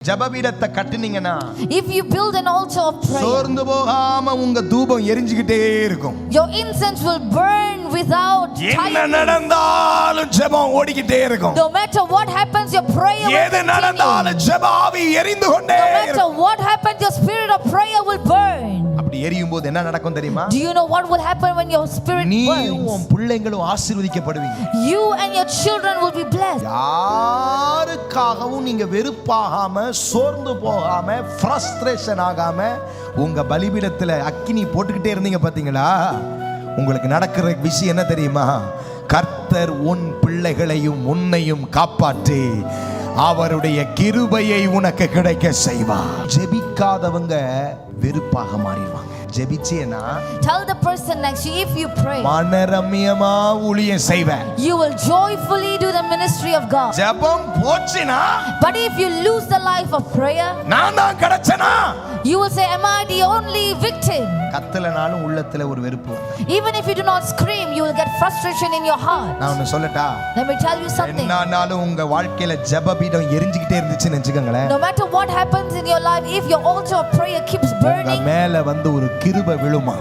ஜபபீடத்தை கட்டுனீங்கன்னா If you build an altar of prayer, சோர்ந்து போகாம உங்க தூபம் எரிஞ்சுக்கிட்டே இருக்கும் your incense will burn without என்ன tiring. நடந்தாலும் ஜெபம் ஓடிக்கிட்டே இருக்கும் No matter what happens, your prayer will எது continue. நடந்தாலும் ஜெப ஆவி எரிந்து கொண்டே No matter இருக்கும் what happens, your spirit of prayer will burn. அப்படி எரியும் போது என்ன நடக்கும் தெரியுமா Do you know what will happen when your spirit நீயும் உன் burns? பிள்ளைங்களும் ஆசீர்வதிக்கப்படுவீங்க You and your children will be blessed. யாருக்காகவும் நீங்க வெறுப்பாகாம சோர்ந்து போகாம ஃப்ரஸ்ட்ரேஷன் ஆகாம உங்க பலிபீடத்துல அக்கினி போட்டுக்கிட்டே இருந்தீங்க பாத்தீங்களா? உங்களுக்கு நடக்கிற விஷயம் என்ன தெரியுமா? கர்த்தர் உன் பிள்ளைகளையும் உன்னையும் காப்பாற்றி அவருடைய கிருபையை உனக்கு கிடைக்க செய்வார். ஜெபிக்காதவங்க வெறுப்பாக மாறிடுவாங்க. ஜெபிச்சேனா Tell the person next you if you pray, மனரம்யமா ஊழியம் செய்வேன். you will joyfully the ministry of God. ஜெபம் போச்சுனா But if you lose the life of prayer, நான் தான் கிடைச்சனா you will say, Am I the only victim? கத்தலனாலும் உள்ளத்துல ஒரு வெறுப்பு. Even if you do not scream, you will get frustration in your heart. நான் ஒன்னு சொல்லட்டா Let me tell you something. என்னானாலும் உங்க வாழ்க்கையில ஜெபபீடம் எரிஞ்சுக்கிட்டே இருந்துச்சுன்னு வச்சுக்கோங்களேன் No matter what happens in your life, if your altar of prayer keeps உங்க burning, மேல வந்து ஒரு கிருப விழுமா